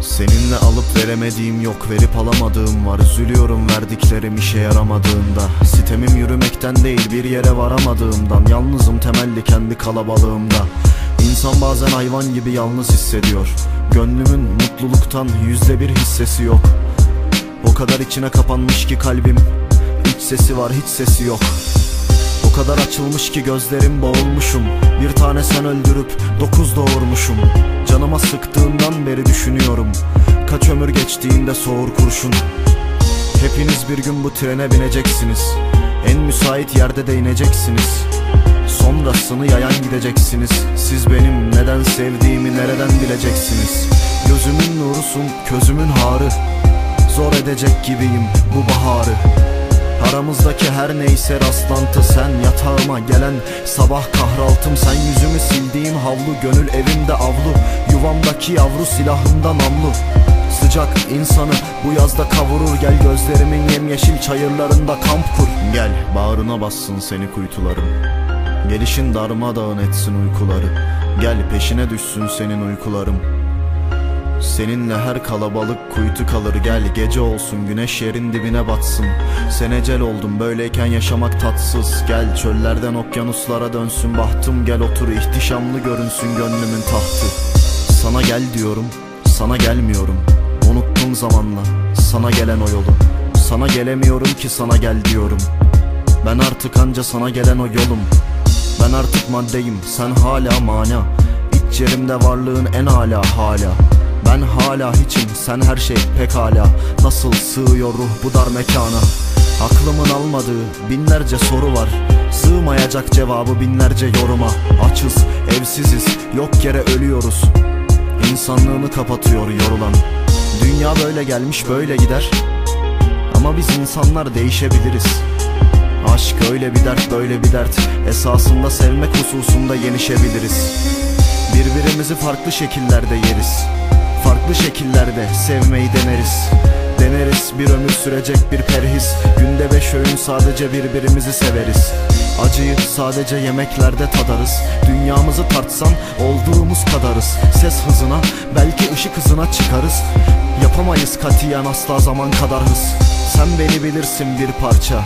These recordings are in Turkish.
Seninle alıp veremediğim yok verip alamadığım var. Üzülüyorum verdiklerim işe yaramadığında. Sitemim yürümekten değil bir yere varamadığımdan. Yalnızım temelli kendi kalabalığımda. İnsan bazen hayvan gibi yalnız hissediyor. Gönlümün mutluluktan yüzde bir hissesi yok. O kadar içine kapanmış ki kalbim. İç sesi var hiç sesi yok kadar açılmış ki gözlerim boğulmuşum. Bir tane sen öldürüp dokuz doğurmuşum. Canıma sıktığından beri düşünüyorum. Kaç ömür geçtiğinde soğur kurşun. Hepiniz bir gün bu trene bineceksiniz. En müsait yerde de ineceksiniz Sonrasını yayan gideceksiniz. Siz benim neden sevdiğimi nereden bileceksiniz? Gözümün nurusun közümün harı. Zor edecek gibiyim bu baharı Aramızdaki her neyse rastlantı sen Yatağıma gelen sabah kahraltım. Sen yüzümü sildiğim havlu Gönül evimde avlu. Yuvamdaki yavru silahımda namlu. Sıcak insanı bu yazda kavurur. Gel gözlerimin yemyeşil çayırlarında kamp kur. Gel bağrına bassın seni kuytularım. Gelişin darmadağın etsin uykuları Gel peşine düşsün senin uykularım Seninle her kalabalık kuytu kalır. Gel gece olsun güneş yerin dibine batsın. Sen ecel oldum böyleyken yaşamak tatsız. Gel çöllerden okyanuslara dönsün bahtım Gel otur ihtişamlı görünsün gönlümün tahtı. Sana gel diyorum sana gelmiyorum. Unuttum zamanla sana gelen o yolu Sana gelemiyorum ki sana gel diyorum. Ben artık anca sana gelen o yolum. Ben artık maddeyim sen hala mana. İç yerimde varlığın en ala hala ben hala hiçim sen her şey pekala. Nasıl sığıyor ruh bu dar mekana? Aklımın almadığı binlerce soru var. Sığmayacak cevabı binlerce yoruma. Açız, evsiziz, yok yere ölüyoruz. İnsanlığını kapatıyor yorulan. Dünya böyle gelmiş böyle gider. Ama biz insanlar değişebiliriz. Aşk öyle bir dert böyle bir dert. Esasında sevmek hususunda yenişebiliriz. Birbirimizi farklı şekillerde yeriz Farklı şekillerde sevmeyi deneriz. Deneriz bir ömür sürecek bir perhis Günde beş öğün sadece birbirimizi severiz. Acıyı sadece yemeklerde tadarız. Dünyamızı tartsan olduğumuz kadarız. Ses hızına belki ışık hızına çıkarız. Yapamayız katiyen asla zaman kadar hız. Sen beni bilirsin bir parça.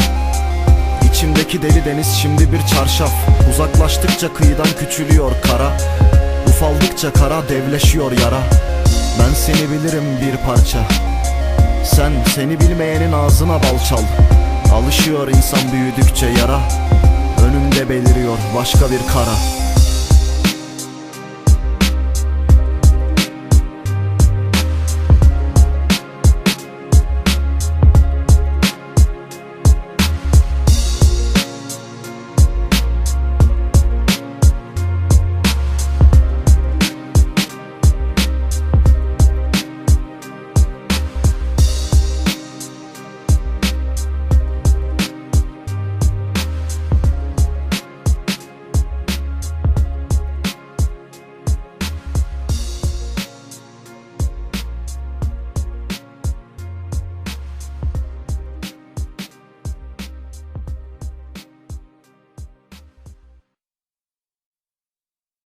İçimdeki deli deniz şimdi bir çarşaf. Uzaklaştıkça kıyıdan küçülüyor kara. Ufaldıkça kara devleşiyor yara Ben seni bilirim bir parça. Sen seni bilmeyenin ağzına bal çal. Alışıyor insan büyüdükçe yara. Önümde beliriyor başka bir kara